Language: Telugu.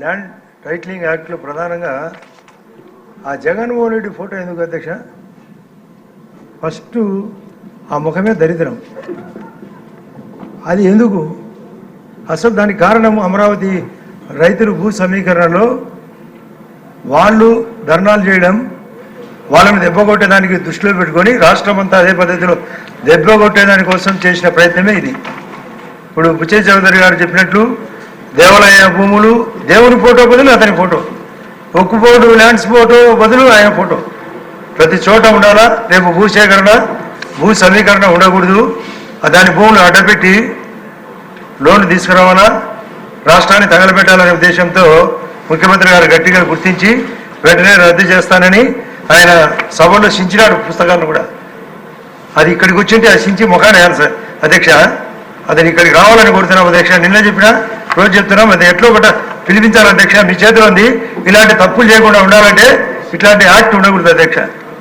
ల్యాండ్ టైటిలింగ్ యాక్ట్లో ప్రధానంగా ఆ జగన్మోహన్ రెడ్డి ఫోటో ఎందుకు అధ్యక్ష? ఫస్ట్ ఆ ముఖమే దరిద్రం. అది ఎందుకు? అసలు దానికి కారణం అమరావతి రైతులు భూ సమీకరణలో వాళ్ళు ధర్నాలు చేయడం వాళ్ళని దెబ్బకొట్టేదానికి దృష్టిలో పెట్టుకొని రాష్ట్రం అంతా అదే పద్ధతిలో దెబ్బకొట్టేదాని కోసం చేసిన ప్రయత్నమే ఇది. ఇప్పుడు బుచ్చే చౌదరి గారు చెప్పినట్లు దేవాలయ భూములు దేవుని ఫోటో బదులు అతని ఫోటో. ఒక్కు ఫోటో ల్యాండ్స్ ఫోటో బదులు ఆయన ఫోటో. ప్రతి చోట ఉండాలా రేపు భూసేకరణ భూ సమీకరణ ఉండకూడదు. దాని భూములు అడ్డపెట్టి లోన్లు తీసుకురావాలా? రాష్ట్రాన్ని తగలబెట్టాలనే ఉద్దేశంతో ముఖ్యమంత్రి గారు గట్టిగా గుర్తించి వెంటనే రద్దు చేస్తానని ఆయన సభలో సించినాడు పుస్తకాలను కూడా. అది ఇక్కడికి వచ్చింటే ఆ సించి ముఖాన్ని వేయాలి సార్. అధ్యక్ష అతను ఇక్కడికి రావాలని కోరుతున్నాం అధ్యక్ష. నిన్న చెప్పినా రోజు చెప్తున్నాం. అది ఎట్లో ఒకట పిలిపించాలి అధ్యక్ష. మీ చేతిలో ఉంది. ఇలాంటి తప్పులు చేయకుండా ఉండాలంటే ఇట్లాంటి యాక్ట్ ఉండకూడదు అధ్యక్ష.